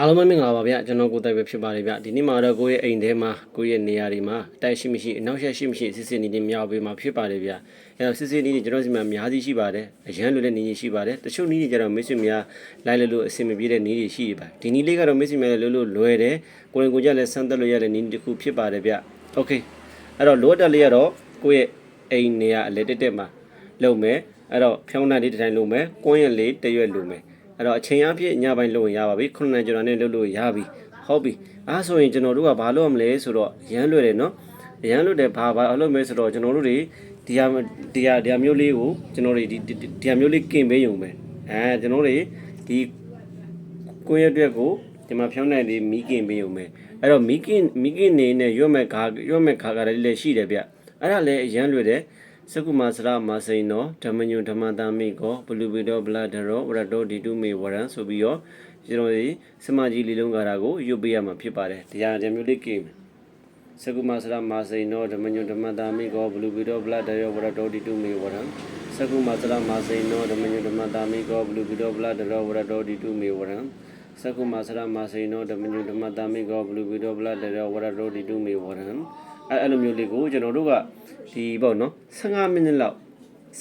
အားလုံးပဲမင်္ဂလာပါဗျကျွန်တော်ကိုတိုက်ပဲဖြစ်ပါတယ်ဗျဒီနေ့မှာတော့ကိုယ့်ရဲ့အိမ်ထဲမှာကိုယ့်ရဲ့နေရာတွေမှာအတိုက်ရှိမရှိအနောက်ရှက်ရှိမရှိစစ်စစ်နေနေမြောက်ပေးမှာဖြစ်ပါတယ်ဗျအဲတော့စစ်စစ်နေနေကျွန်တော်စီမှာအများကြီးရှိပါတယ်အရန်လိုတဲ့နေကြီးရှိပါတယ်တချို့နေကြီးကျတော့မိတ်ဆွေများလိုက်လို့လို့အဆင်မပြေတဲ့နေကြီးရှိပါဒီနီးလေးကတော့မိတ်ဆွေများလည်းလို့လို့လွယ်တယ်ကိုရင်ကိုကြလည်းဆန်းသက်လို့ရတဲ့နေတစ်ခုဖြစ်ပါတယ်ဗျโอเคအဲ့တော့လိုအပ်တဲ့လေးကတော့ကိုယ့်ရဲ့အိမ်နေရာအလဲတက်တက်မှာလုပ်မယ်အဲ့တော့ဖြောင်းတဲ့လေးတစ်တိုင်းလုပ်မယ်ကွင်းရလေးတစ်ရွက်လုပ်မယ် အဲ့တော့အချိန်အပြည့်ညပိုင်းလုပ်ရင်ရပါပြီခုနှစ်ကျွန်တော်နဲ့လုပ်လို့ရပြီဟုတ်ပြီအားဆိုရင်ကျွန်တော်တို့ကဘာလုပ်ရမလဲဆိုတော့ရမ်းလွယ်တယ်နော်ရမ်းလွယ်တယ်ဘာဘာအလုပ်မဲဆိုတော့ကျွန်တော်တို့တွေဒီဟာဒီဟာဒီဟာမျိုးလေးကိုကျွန်တော်တွေဒီဒီဟာမျိုးလေးကင်ပေးရုံပဲအဲကျွန်တော်တွေဒီကိုယ့်ရဲ့အတွက်ကိုဒီမှာဖြောင်းနိုင်လေးမီးကင်ပေးရုံပဲအဲ့တော့မီးကင်မီးကင်နေနဲ့ရွတ်မဲ့ခါရွတ်မဲ့ခါကလည်းရှိတယ်ဗျအဲ့ဒါလည်းရမ်းလွယ်တယ် စကုမာစရမစိန်နောဓမ္မညုဓမ္မတာမိကောဘလူပိတောဗလာဒရောဝရတောဒီတုမေဝရံဆိုပြီးတော့ကျွန်တော်ဒီစမကြီးလေးလုံးကာတာကိုရွတ်ပေးရမှာဖြစ်ပါတယ်တရားဓမ္မလေးကိမယ်စကုမာစရမစိန်နောဓမ္မညုဓမ္မတာမိကောဘလူပိတောဗလာဒရောဝရတောဒီတုမေဝရံစကုမာစရမစိန်နောဓမ္မညုဓမ္မတာမိကောဘလူပိတောဗလာဒရောဝရတောဒီတုမေဝရံစကုမာစရမစိန်နောဓမ္မညုဓမ္မတာမိကောဘလူပိတောဗလာဒရောဝရတောဒီတုမေဝရံ အဲအဲ့လိုမျိုးလေးကိုကျွန်တော်တို့ကဒီပေါ့နော်15မိနစ်လောက်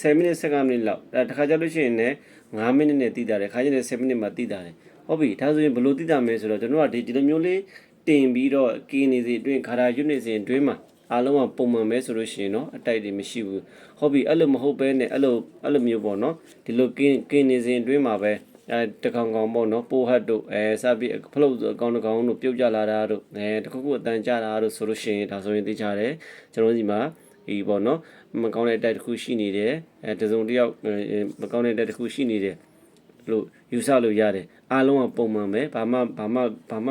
10မိနစ်15မိနစ်လောက်အဲတခါကြလို့ရှိရင်လည်း9မိနစ်နဲ့တည်တာတယ်ခါကျရင်10မိနစ်မှတည်တာတယ်ဟုတ်ပြီဒါဆိုရင်ဘယ်လိုတည်တာမလဲဆိုတော့ကျွန်တော်ကဒီဒီလိုမျိုးလေးတင်ပြီးတော့ကင်းနေစီအတွင်းခါရာယူနစ်စီအတွင်းမှာအားလုံးကပုံမှန်ပဲဆိုလို့ရှိရင်တော့အတိုက်တွေမရှိဘူးဟုတ်ပြီအဲ့လိုမဟုတ်ပဲနဲ့အဲ့လိုအဲ့လိုမျိုးပေါ့နော်ဒီလိုကင်းကင်းနေစဉ်အတွင်းမှာပဲ အဲတကောင်ကောင်ပေါ့နော်ပိုဟတ်တို့အဲစပြီးဖလုတ်အကောင်တကောင်တို့ပြုတ်ကြလာတာတို့အဲတခုခုအတန်ကြတာတို့ဆိုလို့ရှိရင်ဒါဆိုရင်သိကြတယ်ကျွန်တော်ဒီမှာဒီပေါ့နော်မကောင်းတဲ့အတိုက်တစ်ခုရှိနေတယ်အဲတစုံတစ်ယောက်မကောင်းတဲ့အတိုက်တစ်ခုရှိနေတယ်လို့ယူဆလို့ရတယ်အားလုံးကပုံမှန်ပဲဘာမှဘာမှဘာမှ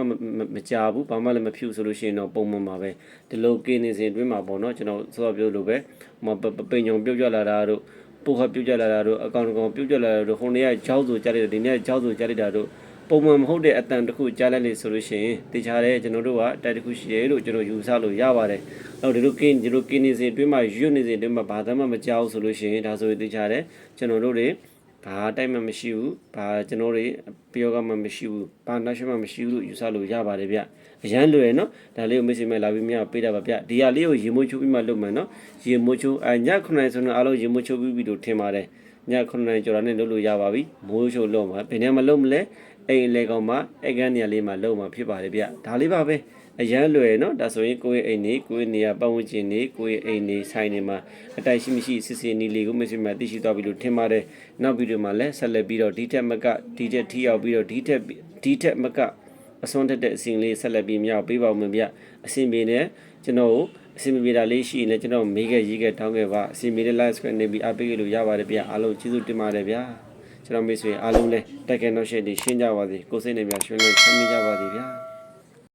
မကြဘူးဘာမှလည်းမဖြူဆိုလို့ရှိရင်တော့ပုံမှန်ပါပဲဒီလိုကင်းနေစဉ်အတွင်းမှာပေါ့နော်ကျွန်တော်စောစောပြောလို့ပဲဟိုပိန်ညုံပြုတ်ကြလာတာတို့ ပိုခပြုတ်ကြလာတာတို့အကောင်ကောင်ပြုတ်ကြလာတာတို့ဟိုနေ့ကကြောက်ဆိုကြားလိုက်တယ်ဒီနေ့ကကြောက်ဆိုကြားလိုက်တာတို့ပုံမှန်မဟုတ်တဲ့အတန်တစ်ခုကြားလိုက်လေဆိုလို့ရှိရင်တေချာတယ်ကျွန်တော်တို့ကအတိုက်တစ်ခုရှိတယ်လို့ကျွန်တော်ယူဆလို့ရပါတယ်တော့ဒီလိုကင်းဒီလိုကင်းနေစဉ်အတွင်းမှာရွတ်နေစဉ်အတွင်းမှာဘာသာမှမကြောက်ဆိုလို့ရှိရင်ဒါဆိုရင်တေချာတယ်ကျွန်တော်တို့တွေ ဘာတိုက်မှမရှိဘူးဘာကျွန်တော်တွေပြောကမှမရှိဘူးဘာနာရှိမှမရှိဘူးလို့ယူဆလို့ရပါတယ်ဗျအရန်လွယ်နော်ဒါလေးကိုမိတ်ဆွေမဲ့လာပြီးမြပေးတာပါဗျဒီဟာလေးကိုရေမိုးချိုးပြီးမှလုပ်မယ်နော်ရေမိုးချိုးအည9နိုင်ဆိုတော့အားလုံးရေမိုးချိုးပြီးပြီလို့ထင်ပါတယ် ည9နိုင်ကျော်တာနဲ့လုပ်လို့ရပါပြီမိုးချိုးလုပ်မှာဘယ်နဲ့မှလုပ်မလဲအိမ်လေကောင်မှာအိမ်ကန်းနေရာလေးမှာလုပ်မှာဖြစ်ပါတယ်ဗျဒါလေးပါပဲအရန်လွယ်နော်ဒါဆိုရင်ကိုယ့်ရဲ့အိမ်နေကိုယ့်ရဲ့နေရာပတ်ဝန်းကျင်နေကိုယ့်ရဲ့အိမ်နေဆိုင်နေမှာအတိုက်ရှိမရှိစစ်စစ်နေလေးကိုမဆွေးမသိရှိသွားပြီလို့ထင်ပါတယ်နောက်ဗီဒီယိုမှာလည်းဆက်လက်ပြီးတော့ဒီထက်မကဒီထက်ထိရောက်ပြီးတော့ဒီထက်ဒီထက်မကအစွမ်းတက်တဲ့အစီအလေးဆက်လက်ပြီးမြောက်ပေးပါဦးမယ်ဗျအစီအပြေနဲ့ ကျွန်တော်ကိုအစီအပြေတာလေးရှိရင်လည်းကျွန်တော်မေးခဲ့ရေးခဲ့တောင်းခဲ့ပါအစီအပြေနဲ့ live script နေပြီးအားပေးလို့ရပါတယ်ဗျအားလုံးကျေးဇူးတင်ပါတယ်ဗျကျွန်တော်မိတ်ဆွေအားလုံးလည်းတက်ကန်တော့ရှေ့ဒီရှင်းကြပါစေကိုယ်စိတ်နဲ့များရွှင်လန်းချမ်းမြေ့ကြပါစေဗျာ